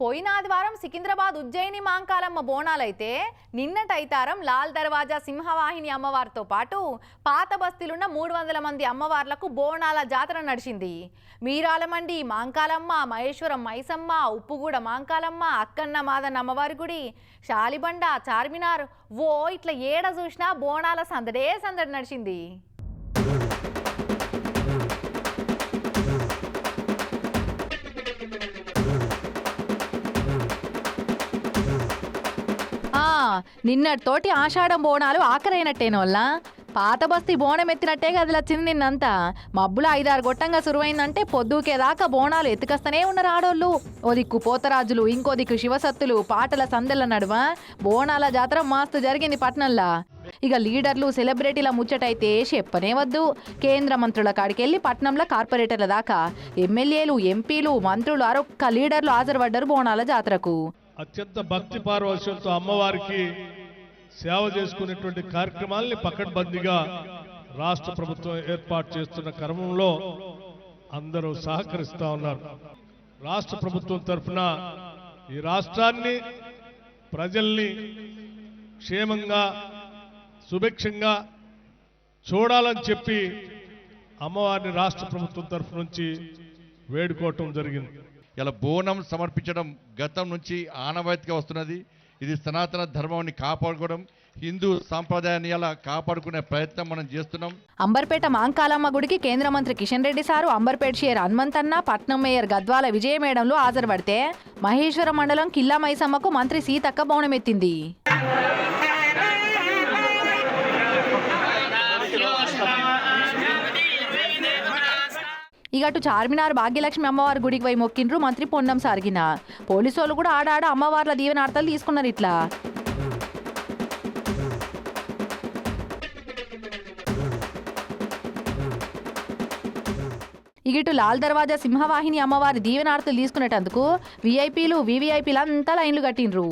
పోయిన ఆదివారం సికింద్రాబాద్ ఉజ్జయిని మాంకాలమ్మ బోనాలైతే నిన్నటైతారం లాల్ దర్వాజా సింహవాహిని అమ్మవారితో పాటు పాత బస్తీలున్న మూడు వందల మంది అమ్మవార్లకు బోనాల జాతర నడిచింది. మీరాలమండి మాంకాలమ్మ మహేశ్వరం మైసమ్మ ఉప్పుగూడ మాంకాలమ్మ అక్కన్న మాదన్న అమ్మవారి గుడి శాలిబండ చార్మినార్. ఓ ఇట్లా ఏడ చూసినా బోనాల సందడే సందడి నడిచింది. నిన్నటితోటి ఆషాఢం బోనాలు ఆఖరైనట్టేనోళ్ళ పాత బస్తీ బోనం ఎత్తినట్టే కదిలొచ్చింది నిన్నంతా. మబ్బులు ఐదారు గొట్టంగా సురువైందంటే పొద్దుకే దాకా బోనాలు ఎత్తుకస్తనే ఉన్నారు ఆడోళ్ళు. ఓ దిక్కు పోతరాజులు ఇంకో దిక్కు శివసత్తులు పాటల సందెల నడుమ బోనాల జాతర మాస్తు జరిగింది పట్నంలా. ఇక లీడర్లు సెలబ్రిటీల ముచ్చటైతే చెప్పనే వద్దు. కేంద్ర మంత్రుల కాడికెళ్ళి పట్నంలో కార్పొరేటర్ల దాకా. ఎమ్మెల్యేలు ఎంపీలు మంత్రులు అరొక్క లీడర్లు హాజరుపడ్డారు బోనాల జాతరకు. అత్యంత భక్తి పారవశ్యంతో అమ్మవారికి సేవ చేసుకునేటువంటి కార్యక్రమాల్ని పకడ్బందీగా రాష్ట్ర ప్రభుత్వం ఏర్పాటు చేస్తున్న క్రమంలో అందరూ సహకరిస్తా ఉన్నారు. రాష్ట్ర ప్రభుత్వం తరఫున ఈ రాష్ట్రాన్ని ప్రజల్ని క్షేమంగా సుభిక్షంగా చూడాలని చెప్పి అమ్మవారిని రాష్ట్ర ప్రభుత్వం తరఫు నుంచి వేడుకోవటం జరిగింది. ఇలా బోనం సమర్పించడం గతం నుంచి ఆనవాయితీగా వస్తున్నది. ఇది సనాతన ధర్మాన్ని కాపాడుకోవడం హిందూ సాంప్రదాయాన్ని ఎలా కాపాడుకునే ప్రయత్నం మనం చేస్తున్నాం. అంబర్పేట మాంకాలమ్మ గుడికి కేంద్ర మంత్రి కిషన్ రెడ్డి సారు అంబర్పేట షేర్ హనుమంతన్న పట్నం మేయర్ గద్వాల విజయ మేడంలు హాజరుపడితే మహేశ్వర మండలం కిల్లా మైసమ్మకు మంత్రి సీతక్క బోనమెత్తింది. ఇక అటు చార్మినార్ భాగ్యలక్ష్మి అమ్మవారి గుడికి పోయి మొక్కిండ్రు మంత్రి పొన్నం సార్గిన. పోలీసు వాళ్ళు కూడా ఆడాడ అమ్మవార్ల దీవెనార్థాలు తీసుకున్నారు ఇట్లా. ఇగిటు లాల్ దర్వాజా సింహవాహిని అమ్మవారి దీవెనార్థులు తీసుకునేటందుకు వీఐపీలు వీవీఐపీలు అంతా లైన్లు కట్టిండ్రు.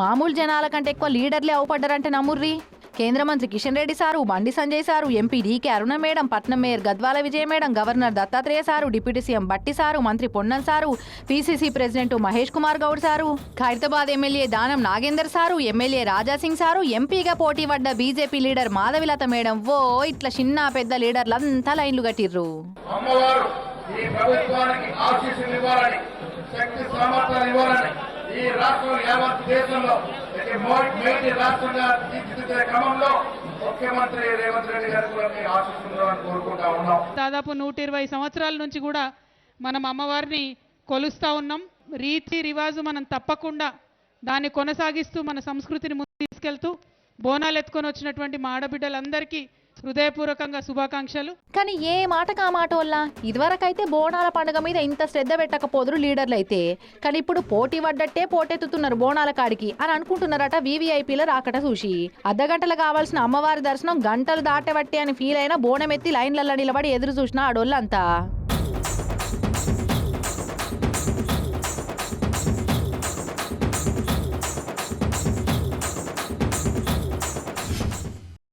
మామూలు జనాల కంటే ఎక్కువ లీడర్లే అవుపడ్డారంటే నమ్ముర్రి. కేంద్ర మంత్రి Kishan Reddy sir Bandi Sanjay sir MP DK Aruna madam పట్నం mayor Gadwal Vijaya madam governor Dattatreya sir deputy CM Bhatti sir మంత్రి Ponnam sir PCC president Mahesh Kumar Goud sir Khairatabad MLA Danam Nagender sir MLA Raja Singh sir ఎంపీగా పోటీ పడ్డ BJP leader Madhavi Latha madam. ఓ ఇట్లా చిన్న పెద్ద లీడర్లంతా లైన్లు కట్టిర్రు. అమ్మవారు ఈ ప్రభుత్వానికి ఆశీస్సులు ఇవ్వాలని శక్తి సామర్థ్యాలు ఇవ్వాలని ఈ రాష్ట్రం యావత్ దేశంలో ఒక మేటి రాష్ట్రంగా తీర్చిదిద్దే క్రమంలో ముఖ్యమంత్రి రేవంత్ రెడ్డి గారు కూడా మీ ఆశీస్సులు కోరుకుంటా ఉన్నాం. దాదాపు నూట ఇరవై సంవత్సరాల నుంచి కూడా మనం అమ్మవారిని కొలుస్తా ఉన్నాం. రీతి రివాజు మనం తప్పకుండా దాన్ని కొనసాగిస్తూ మన సంస్కృతిని ముందు తీసుకెళ్తూ బోనాలు ఎత్తుకొని వచ్చినటువంటి మా ఆడబిడ్డలందరికీ హృదయపూర్వకంగా శుభాకాంక్షలు. కానీ ఏ మాటకు ఆ మాట వల్ల? ఇదివరకైతే బోనాల పండుగ మీద ఇంత శ్రద్ధ పెట్టకపోదురు లీడర్లు అయితే కానీ ఇప్పుడు పోటీ పడ్డట్టే పోటెత్తుతున్నారు బోనాల కాడికి అని అనుకుంటున్నారట వీవీఐపీల రాకట చూసి. అర్ధగంటలు కావాల్సిన అమ్మవారి దర్శనం గంటలు దాటబట్టే అని ఫీల్ అయిన బోనం ఎత్తి లైన్లలో నిలబడి ఎదురు చూసిన ఆడోళ్ళంతా.